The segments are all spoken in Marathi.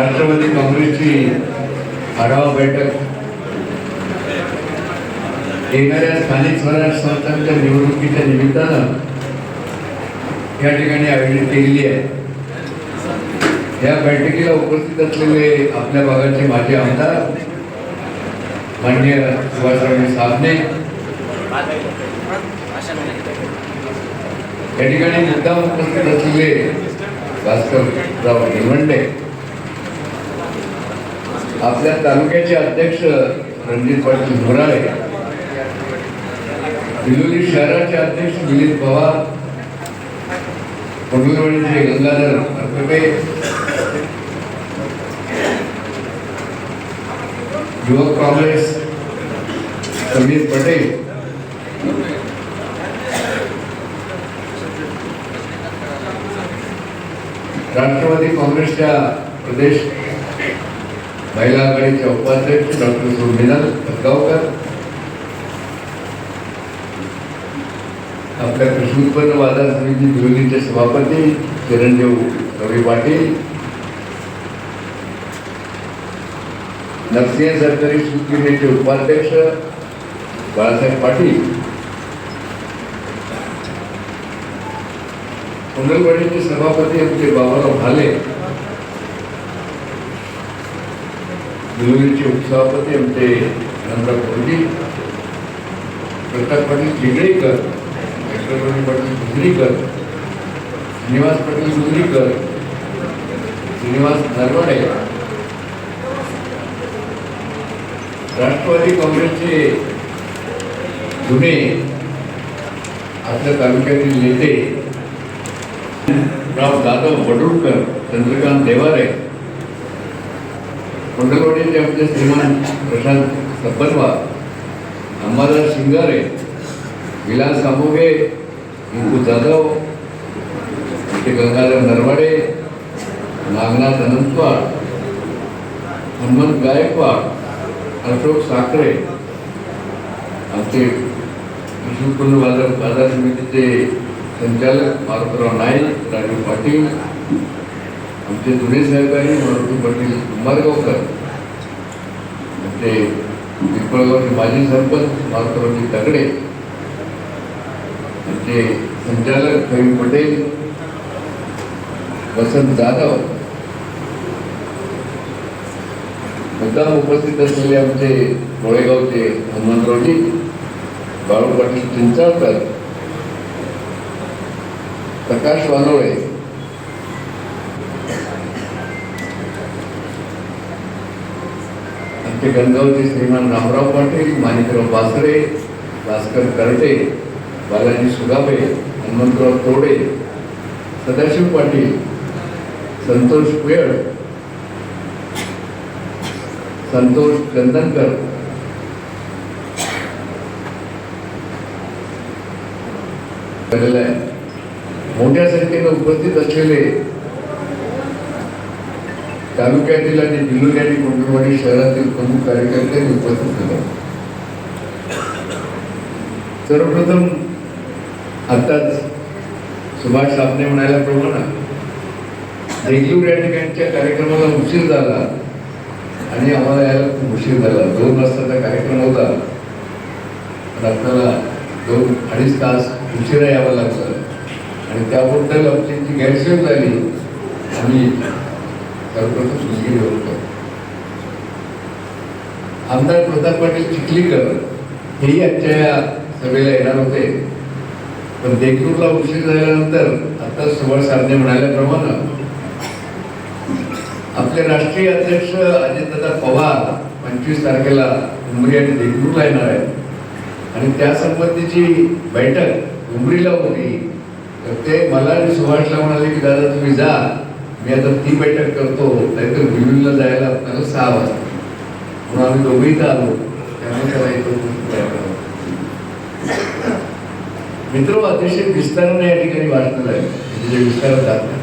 राष्ट्रवादी काँग्रेसची आढावा बैठक. येणाऱ्या स्थानिक स्वराज्य संस्थांच्या निवडणुकीच्या निमित्तानं या ठिकाणी आयोजित केलेली आहे. या बैठकीला उपस्थित असलेले आपल्या भागाचे माजी आमदार मान्य सुभाषराव साबणे. या ठिकाणी मुद्दा उपस्थित असलेले भास्करराव निवंडे आपल्या तालुक्याचे अध्यक्ष रणजित पाटील मोराळे बिलोली शहराचे अध्यक्ष दिलीप पवार पडुलवाडीचे गंगाधर अरकटे युवक काँग्रेस समीर पटेल राष्ट्रवादी काँग्रेसच्या प्रदेश महिला आघाडीचे उपाध्यक्ष डॉक्टर सुमिनल खतगावकर आपल्या कृषी उत्पन्न बाजार समिती बिरोलीचे सभापती चिरंजीव रवी पाटील. नरसिंह सरकारी सुकिनेचे उपाध्यक्ष बाळासाहेब पाटील. अंगणवाडीचे सभापती आमचे बाबाराव भाले. बिलोलीचे उपसभापती आमचे नंदा कोरडी प्रताप पाटील चिंगळीकर चक्रवर्ती पाटील गुजरीकर श्रीनिवास पाटील गुजरीकर श्रीनिवास नरवाडे राष्ट्रवादी काँग्रेसचे जुने आपल्या तालुक्यातील नेते राव जाधव वडुळकर चंद्रकांत देवारे कुंडलवाडीचे आमचे श्रीमान प्रशांत सब्बनवार अंबादास शिंगारे विलास आमोगे इंदू जाधव इथे गंगाधर नरवाडे नागनाथ अनंतवाड हनुमंत गायकवाड अशोक साखरे आमचे कृषी उत्पन्न बाजार बाजार समितीचे संचालक मारुतराव नाईक राजू पाटील आमचे जुने सहकारी मारुती पाटील कुंभारगावकर म्हणजे पिंपळगावचे माजी सरपंच मारुतरावजी तगडे. त्यांचे संचालक कवी पटेल वसंत जाधव. मुद्दाम उपस्थित असलेले आमचे गोळेगावचे हनुमंतरावजी बाळू पाटील चिंचाळकर प्रकाश वानोळे आमचे गणगावचे श्रीमान रामराव पाटील, माणिकराव बासरे, भास्कर करटे बालाजी सुगाबे हनुमंतराव तोडे, सदाशिव पाटील, संतोष कुयड संतोष चंदनकर झालेलं आहे मोठ्या संख्येनं उपस्थित असलेले तालुक्यातील आणि जिल्ह्यातील आणि शहरातील प्रमुख कार्यकर्ते उपस्थित झाले. सर्वप्रथम आताच सुभाष साबणे म्हणाल्याप्रमाणे देगलूर या ठिकाणच्या कार्यक्रमाला उशीर झाला आणि आम्हाला यायला खूप उशीर झाला. दोन वाजताचा कार्यक्रम होता. पण आपल्याला दोन अडीच तास उशिरा यावं लागलं. आणि त्याबद्दल आमची जी गैरसोय झाली आम्ही सर्वप्रथम सुखी होतो आमदार प्रताप पाटील चिखलीकर हेही आजच्या या सभेला येणार होते. पण देगलूरला उशीर झाल्यानंतर आता सुभाष साधने म्हणाल्याप्रमाणे आपले राष्ट्रीय अध्यक्ष अजितदादा पवार पंचवीस तारखेला उमरी आणि देगलूरला येणार आहेत. आणि त्यासंबंधीची बैठक उमरीला होती. तर ते मला आणि सुभाषला म्हणाले की दादा तुम्ही जा. मी आता ती बैठक करतो नाहीतर बिलूला जायला आपल्याला सहा वाजता. म्हणून आम्ही दोघेही तर आलो. त्यामुळे त्याला येतो मित्र हो, अतिशय विस्ताराने या ठिकाणी वाचलेलं आहे. म्हणजे विस्तारात जात नाही.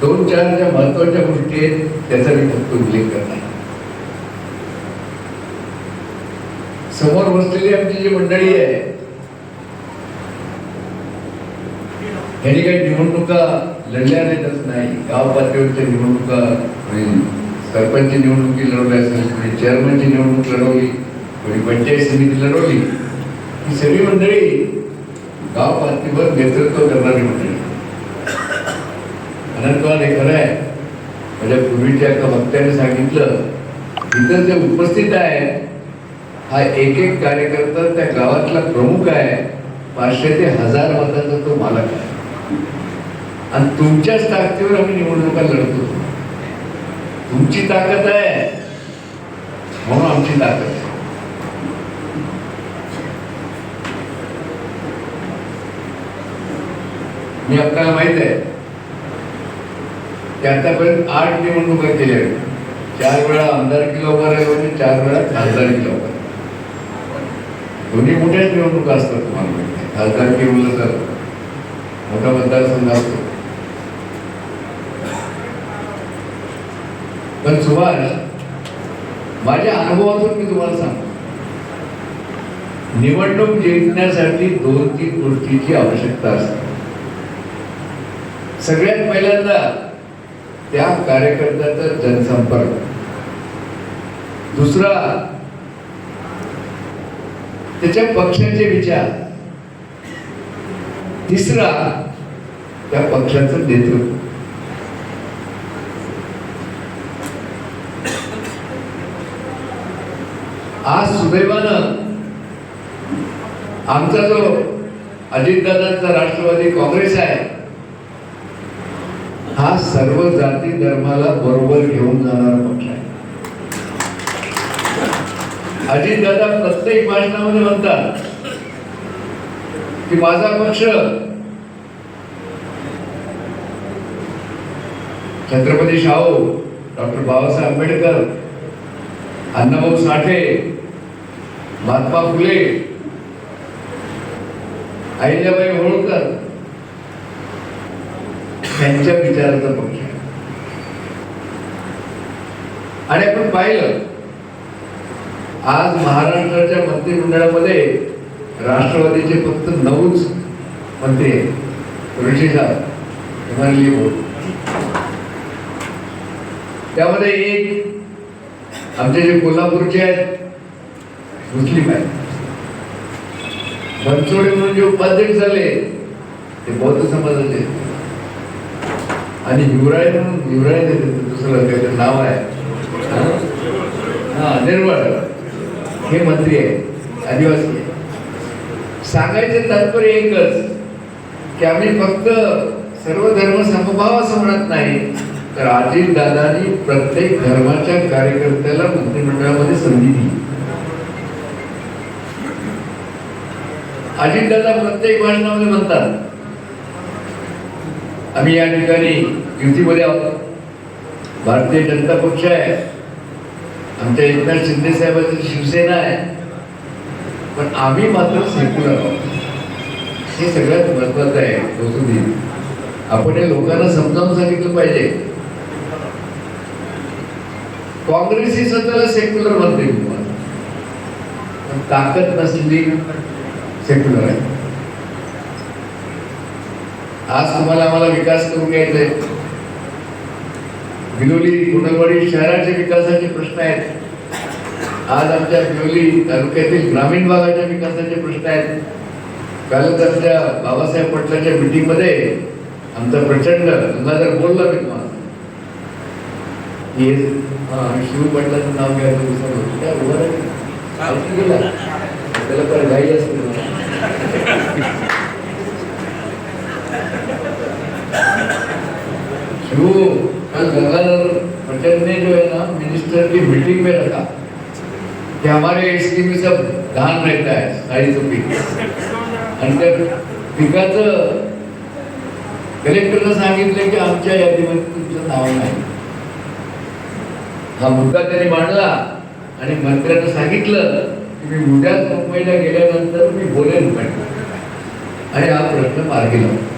दोन चार ज्या महत्त्वाच्या गोष्टी आहेत त्याचा मी फक्त उल्लेख करणार समोर बसलेली आमची जी मंडळी आहे ह्यांनी काही निवडणुका लढल्या नाही. गाव पातळीवरच्या निवडणुका सरपंच निवडणुकी लढवल्या असेल कोणी चेअरमनची निवडणूक लढवली कोणी पंचायत समिती लढवली ही सगळी मंडळी गाव पातळीवर नेतृत्व करणारी मंडळी. अनंतवाद हे खरं आहे. माझ्या पूर्वीच्या एका वक्त्याने सांगितलं इथं जे उपस्थित आहे हा एक एक कार्यकर्ता त्या गावातला प्रमुख आहे. पाचशे ते हजार मताचा तो मालक आहे. आणि तुमच्याच ताकदीवर आम्ही निवडणुका लढतो. तुमची ताकद आहे. म्हणून आमची ताकद आहे. मी आपल्याला माहीत आहे. की आतापर्यंत आठ निवडणुका केल्या चार वेळा आमदारकी लवकर आहे आणि चार वेळा खासदार लवकर दोन्ही मोठ्याच निवडणुका असतात तुम्हाला माहिती आहे. तर मोठा मतदारसंघ असतो. पण सुभाष माझ्या अनुभवातून मी तुम्हाला सांगतो. निवडणूक जिंकण्यासाठी दोन तीन गोष्टीची आवश्यकता असते. सगळ्यात पहिल्यांदा त्या कार्यकर्त्याचा जनसंपर्क. दुसरा त्याच्या पक्षाचे विचार. तिसरा त्या पक्षाचं नेतृत्व. आज सुदैवानं आमचा जो अजितदादांचा राष्ट्रवादी काँग्रेस आहे हा सर्व जाती धर्माला बरोबर घेऊन जाणारा पक्ष आहे. अजितदादा प्रत्येक भाषणामध्ये म्हणतात की माझा पक्ष छत्रपती शाहू डॉक्टर बाबासाहेब आंबेडकर अण्णाभाऊ साठे महात्मा फुले अहिल्याबाई होळकर त्यांच्या विचाराचा पक्ष आहे. आणि आपण पाहिलं आज महाराष्ट्राच्या मंत्रिमंडळामध्ये राष्ट्रवादीचे फक्त नऊच मंत्री साहेब त्यामध्ये एक आमचे जे कोल्हापूरचे आहेत मुस्लिम आहेत. बनसोडे म्हणून जे उपाध्यक्ष झाले ते बौद्ध समाजाचे आणि युवराय म्हणून युवराय दुसरं त्याचं नाव आहे. हा? हा निर्मळ. हे मंत्री आहे आदिवासी आहे सांगायचं तात्पर्य एकच की आम्ही फक्त सर्व धर्म समभाव असं म्हणत नाही तर अजित दादानी प्रत्येक धर्माच्या कार्यकर्त्याला मंत्रिमंडळामध्ये संधी दिली. अजितदादा प्रत्येक भाषणामध्ये म्हणतात आम्ही या ठिकाणी युतीमध्ये आहोत. भारतीय जनता पक्ष आहे. आमच्या एकनाथ शिंदे साहेबांची शिवसेना आहे. पण आम्ही मात्र सेक्युलर आहोत हे सगळ्यात महत्वाचं आहे वसुधी. आपण हे लोकांना समजावून सांगितलं पाहिजे. काँग्रेस ही स्वतःला सेक्युलर म्हणते. पण ताकद नसलेली सेक्युलर आहे. आज तुम्हाला आम्हाला विकास करून घ्यायचा आहे. बिलोली गुणवाडी शहराच्या विकासाचे प्रश्न आहेत. आज आमच्या बिलोली तालुक्यातील ग्रामीण भागाच्या विकासाचे प्रश्न आहेत. कालच आमच्या बाबासाहेब पटलाच्या मीटिंगमध्ये आमचा प्रचंड गंगाधर बोलला मी तुम्हाला. शिव पटलाचं नाव घ्यायचं विसरलो काय उभं गेला. त्याला पण घाई असते शिव कल गंगाधर पटेल ने जो है ना मिनिस्टर की मीटिंग में रखा कि हमारे इसकी में सब धान रहता है साईचं पीक. आणि त्या पिकाचं कलेक्टरनं सांगितलं की आमच्या यादीमध्ये तुमचं नाव नाही. हा मुद्दा त्यांनी मांडला आणि मंत्र्यानं सांगितलं की मी उद्याच मुंबईला गेल्यानंतर मी बोलेन पण. आणि हा प्रश्न मार्गी लावला.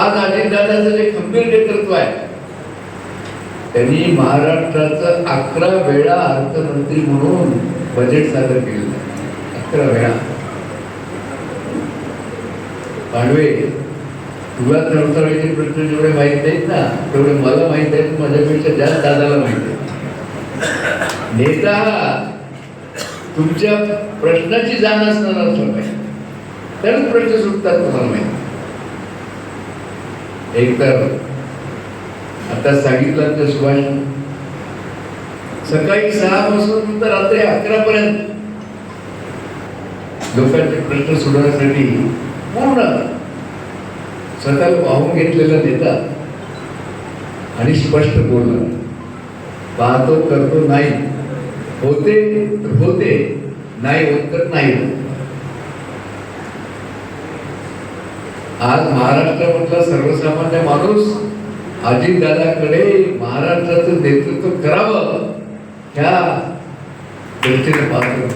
आज अजितदादाचं जे खंबीर नेतृत्व आहे त्यांनी महाराष्ट्राचं अकरा वेळा अर्थमंत्री म्हणून बजेट सादर केलेलं आहे. अकरा वेळा. पांडवे तुला तळतळीचे प्रश्न जेवढे माहीत नाहीत ना तेवढे मला माहीत आहेत माझ्यापेक्षा जास्त दादाला माहीत आहे नेता हा तुमच्या प्रश्नाची जाण असणार असला पाहिजे. तरच प्रश्न सुटतात तुम्हाला माहिती. एक तर आता सांगितलं तर सुभाष. सकाळी सहा पासून तर रात्री अकरा पर्यंत. लोकांचे प्रश्न सोडवण्यासाठी पूर्ण स्वतःला वाहून घेतलेला नेता आणि स्पष्ट बोलला पाहतो करतो नाही. होते तर होते नाही होत तर नाही आज महाराष्ट्रामधला सर्वसामान्य माणूस अजितदादाकडे महाराष्ट्राचं नेतृत्व करावं ह्या दृष्टीने पाहतो.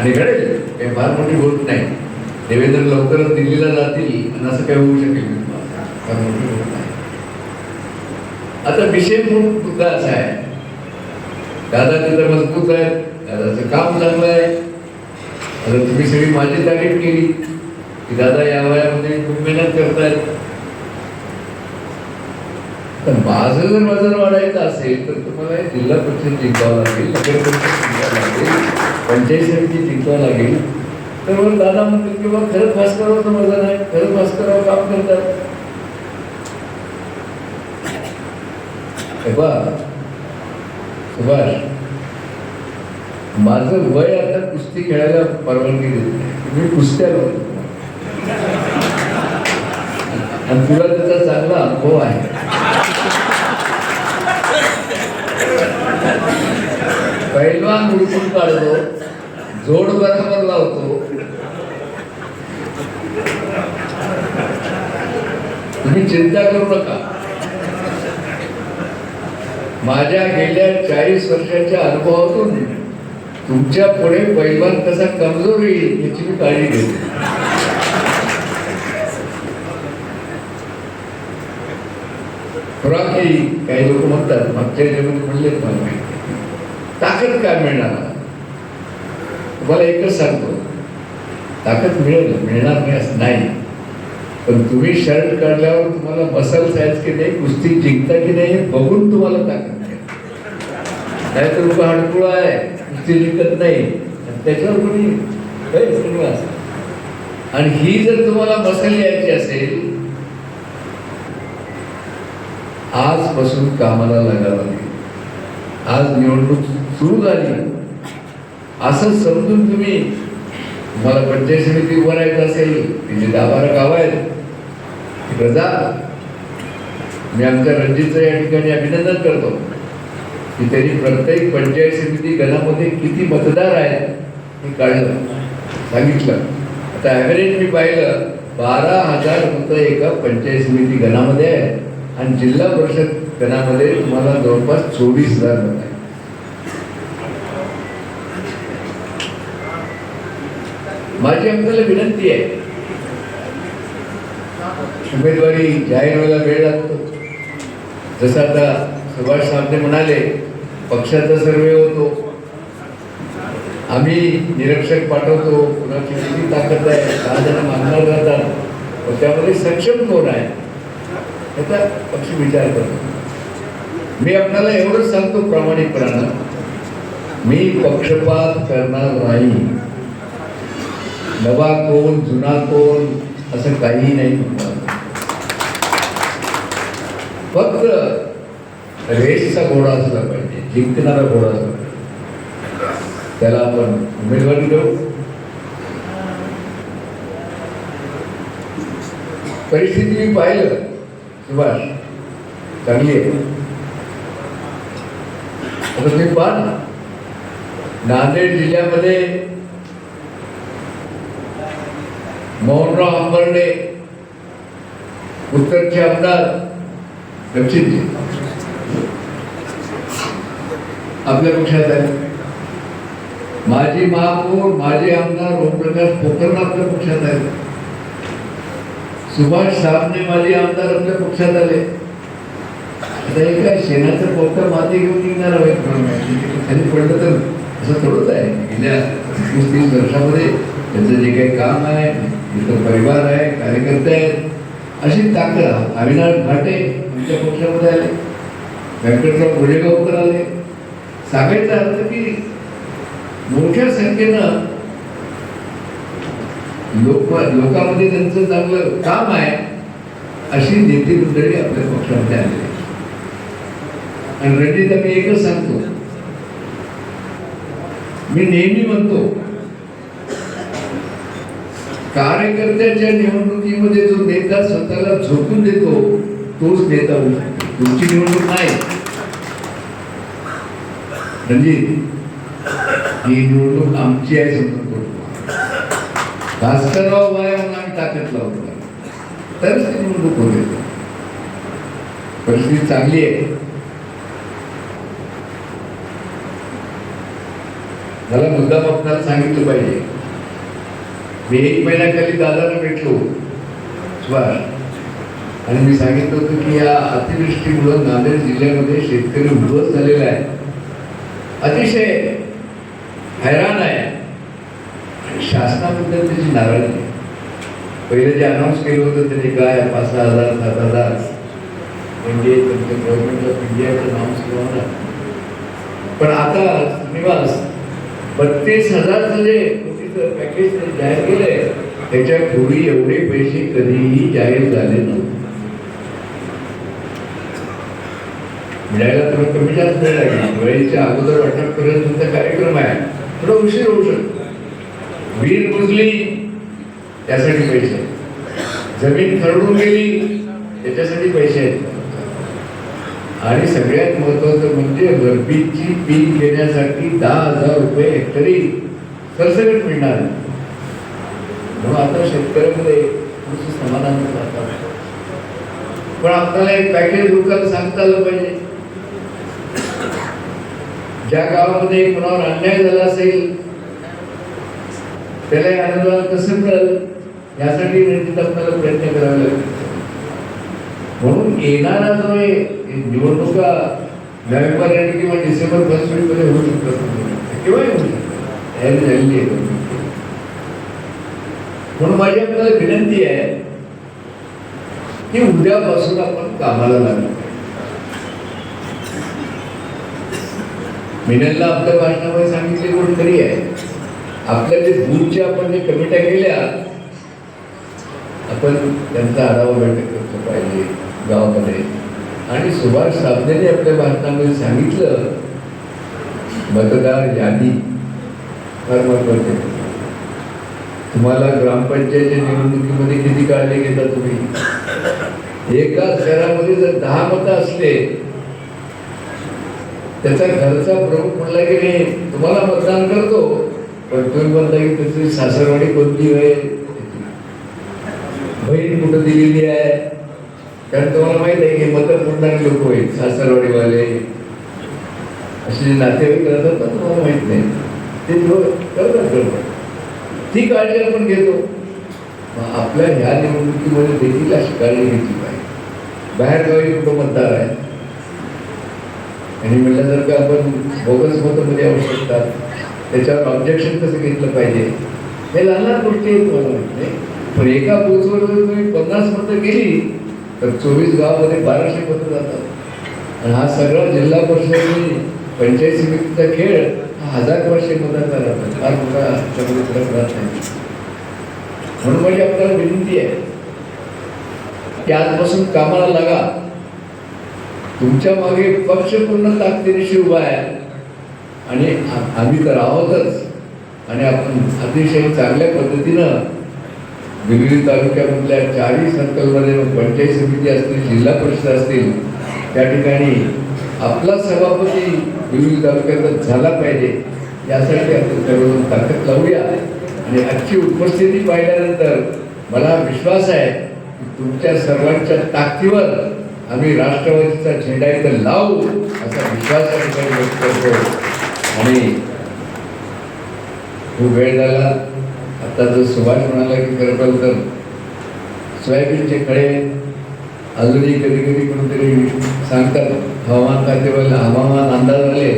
आणि घडेल काही फार मोठी गोष्ट नाही. देवेंद्र लवकरच दिल्लीला जातील आणि असं काही होऊ शकेल फार मोठी गोष्ट नाही आता विषय म्हणून मुद्दा असा आहे. दादा तिथं मजबूत आहे दादाचं काम चांगलं आहे. आता तुम्ही सगळी माझी तारीफ केली. की दादा या वयामध्ये खूप मेहनत करतायत. तर माझं जर वजन वाढायचं असेल तर तुम्हाला जिल्हा परिषद जिंकावं लागेल नगर परिषद जिंकावं लागेल पंचायत समिती जिंकावं लागेल. तर मग दादा म्हणतील की बाबा खरंच भास्करावचं वजन आहे खरंच भास्करावर काम करतात. हे बा सुभाष माझं वय आता कुस्ती खेळायला परवानगी देत नाही. मी कुस्त्या लावतो आणि तुला त्याचा चांगला अनुभव आहे. पैलवान उडकून काढतो जोड बरोबर लावतो. तुम्ही चिंता करू नका. माझ्या गेल्या चाळीस वर्षाच्या अनुभवातून तुमच्यापुढे पैलवान कसा कमजोर येईल याची मी काळजी घेतो खुराकी काही लोक म्हणतात मागच्या याच्यामध्ये म्हणलेत मला. माहिती ताकद काय मिळणार? तुम्हाला एकच सांगतो. ताकद मिळेल मिळणार नाही असं नाही. पण तुम्ही शर्ट काढल्यावर तुम्हाला मसल्स आहेत की नाही कुस्ती जिंकता की नाही हे बघून तुम्हाला ताकद नाही तर लोक हडकुळा आहे कुस्ती जिंकत नाही. त्याच्यावर कोणी श्रीनिवास आणि ही जर तुम्हाला मसल यायची असेल आजपासून कामाला लागावं लागेल. आज निवडणूक सुरू झाली असं समजून तुम्ही मला पंचायत समिती उभं राहायचं असेल तिथे दहा बारा गाव आहेत. प्रजा मी आमच्या रणजितचं या ठिकाणी अभिनंदन करतो की त्यांनी प्रत्येक पंचायत समिती गणामध्ये किती मतदार आहेत हे काढलं सांगितलं. आता ॲव्हरेज मी पाहिलं बारा हजार मतं एका पंचायत समिती गणामध्ये आहे आणि जिल्हा परिषद गणामध्ये तुम्हाला जवळपास चोवीस हजार मत आहे माझी आपल्याला विनंती आहे. उमेदवारी जाहीर व्हायला वेळ लागतो. जसं आता सुभाष सामने म्हणाले पक्षाचा सर्वे होतो. आम्ही निरीक्षक पाठवतो कुणाची किती ताकद आहे दहा जण मागणार जातात त्यामध्ये सक्षम कोण आहे याचा पक्ष विचार करतो. मी आपल्याला एवढंच सांगतो प्रामाणिकपणानं. मी पक्षपात करणार नाही. नवा कोण जुना कोण असं काही नाही. फक्त रेसचा घोडा असला पाहिजे जिंकणारा घोडा असला पाहिजे. त्याला आपण उमेदवारी देऊ. परिस्थिती मी पाहिलं सुभाष. चांगली आहे. आता तुम्ही पहा ना. नांदेड जिल्ह्यामध्ये मोहनराव आंबर्डे उत्तरचे आमदार दक्षिणचे आपल्या पक्षात आहे माजी महापौर माजी आमदार ओमप्रकाश पोखरण आपल्या पक्षात आले सुभाष साबणे माजी आमदार आपल्या पक्षात आले. आता हे काय शेणाचं पोतं माती घेऊन निघणार आहे खाली पडलं तर असं थोडंच आहे. गेल्या तीस वर्षामध्ये त्यांचं जे काही काम आहे इथं परिवार आहे कार्यकर्ते आहेत. अशी ताकद अविनाश भाटे आमच्या पक्षामध्ये आले. व्यंकटराव गोळेगावकर आले. सांगायचा अर्थ की मोठ्या संख्येनं लोक लोकांमध्ये त्यांचं चांगलं काम आहे अशी नेते मंडळी आपल्या पक्षामध्ये आलेली आणि आणि रणजित मी एकच सांगतो. मी नेहमी म्हणतो कार्यकर्त्याच्या निवडणुकीमध्ये जो नेता स्वतःला झोकून देतो तोच नेता होऊ शकतो. तुमची निवडणूक नाही. रणजित ही निवडणूक आमची आहे समजून करतो भास्करराव वाया म्हणून आम्ही ताकद लावतो. तरच ती निवडणूक होते परिस्थिती चांगली आहे. मला मुद्दा आपल्याला सांगितलं पाहिजे. मी एक महिन्याखाली दादाला भेटलो. सुभाष आणि मी सांगितलं होतं की या अतिवृष्टीमुळं नांदेड जिल्ह्यामध्ये शेतकरी उद्ध्वस्त झालेला आहे. अतिशय हैराण आहे. आणि शासनाबद्दल त्याची नाराजी आहे. पहिले जे अनाऊन्स केलं होतं त्याने काय पाच सहा हजार सात हजार. म्हणजे त्यांच्या गव्हर्नमेंट ऑफ इंडियाचं अनाऊन्स केलं होतं. पण आता निवास बत्तीस हजार जे पॅकेज जाहीर केलंय त्याच्या पूर्वी एवढे पैसे कधीही जाहीर झाले नव्हते. मिळायला थोडं कमी जास्त वेळ लागेल. वेळेच्या अगोदर वाटप पर्यंतचा कार्यक्रम आहे. थोडा उशीर होऊ शकतो. वीर बुजली त्यासाठी पैसे. जमीन खरडून गेली त्याच्यासाठी पैसे आहेत. आणि सगळ्यात महत्वाचं म्हणजे रब्बीची पीक घेण्यासाठी दहा हजार रुपये हेक्टरी सरसकट मिळणार म्हणून आता शेतकऱ्यामध्ये समाधान पण आपल्याला एक पॅकेज लोकांना सांगता आलं पाहिजे. ज्या गावामध्ये कोणावर अन्याय झाला असेल त्याला हे अनुदान कसं मिळेल? यासाठी आपल्याला प्रयत्न करावे लागेल म्हणून येणारा जो आहे निवडणुका नोव्हेंबर एंड किंवा डिसेंबर फर्स्ट वीकमध्ये होऊ शकतात. किंवा येऊ शकतात. तयारी झालेली आहे म्हणून माझी आपल्याला विनंती आहे की उद्यापासून आपण कामाला लागलो मिनलला आपल्या भाषणामध्ये सांगितले कोण तरी आहे. आपल्या जे दूरच्या आपण जे कमिट्या केल्या आपण त्यांचा आढावा बैठक करतो पाहिजे. गावामध्ये. आणि सुभाष साधनेने आपल्या भारतामध्ये सांगितलं मतदार यादी फार महत्त्वाचे तुम्हाला ग्रामपंचायतच्या निवडणुकीमध्ये किती काळजी घेता तुम्ही? एका शहरामध्ये जर दहा मतं असले त्याचा घरचा प्रमुख म्हणला की नाही तुम्हाला मतदान करतो पण तुम्ही म्हणता की त्याची सासरवाडी कोणती आहे? बहीण कुठं दिलेली आहे? कारण तुम्हाला माहीत आहे की मतं फोडणारे लोक आहेत सासरवाडीवाले. असे जे नातेवाईक राहतात ना तुम्हाला माहीत नाही. ते लोक करतात करतात ती काळजी आपण घेतो. आपल्या ह्या निवडणुकीमध्ये देखील अशी काळजी घेतली पाहिजे. बाहेर गावी कुठं मतदार आहे? आणि म्हटलं जर का आपण बोगस मतमध्ये येऊ शकतात? त्याच्यावर ऑब्जेक्शन कसं घेतलं पाहिजे? हे लहान लहान गोष्टी आहेत मला माहीत नाही. पण एका बूथवर जर तुम्ही पन्नास मतं गेली तर चोवीस गावामध्ये बाराशे पत्र जातात. आणि हा सगळा जिल्हा परिषद पंचायत समितीचा खेळ हा हजार वर्षे मताचा राहतो. फार मोठा त्यामध्ये फरक राहत नाही. म्हणून माझी आपल्याला विनंती आहे की आजपासून कामाला लागा. तुमच्या मागे पक्ष पूर्ण ताकदीनिशी उभा आहे. आणि आम्ही तर आहोतच. आणि आपण अतिशय चांगल्या पद्धतीनं विविध तालुक्यामधल्या चारही सर्कलमध्ये मग पंचायत समिती असतील जिल्हा परिषद असतील त्या ठिकाणी आपला सभापती विविध तालुक्यातच झाला पाहिजे यासाठी आपण सर्वजण ताकद लावूया. आणि आजची उपस्थिती पाहिल्यानंतर मला विश्वास आहे की तुमच्या सर्वांच्या ताकदीवर आम्ही राष्ट्रवादीचा झेंडा इथं लावू असा विश्वास या ठिकाणी व्यक्त करतो. आणि खूप वेळ झाला. आता जो सुभाष म्हणाला की खरं तर सोयाबीनचे खळे अजूनही कधी कधी कोणतरी सांगतात हवामान खात्यावाले हवामान अंदाज आले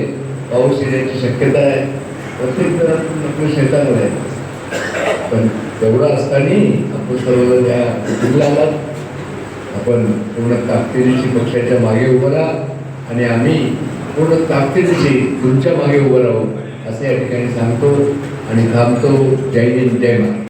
पाऊस येण्याची शक्यता आहे. प्रत्येक जण आपल्या शेतामध्ये आहे. पण तेवढं असताना आपण सर्व त्या कुटुंबला आलात. आपण पूर्ण ताकदीनिशी पक्षाच्या मागे उभं राहा. आणि आम्ही पूर्ण ताकदीनिशी तुमच्या मागे उभं राहू असं या ठिकाणी सांगतो. आणि थांबतो जय हिंद जय महाराज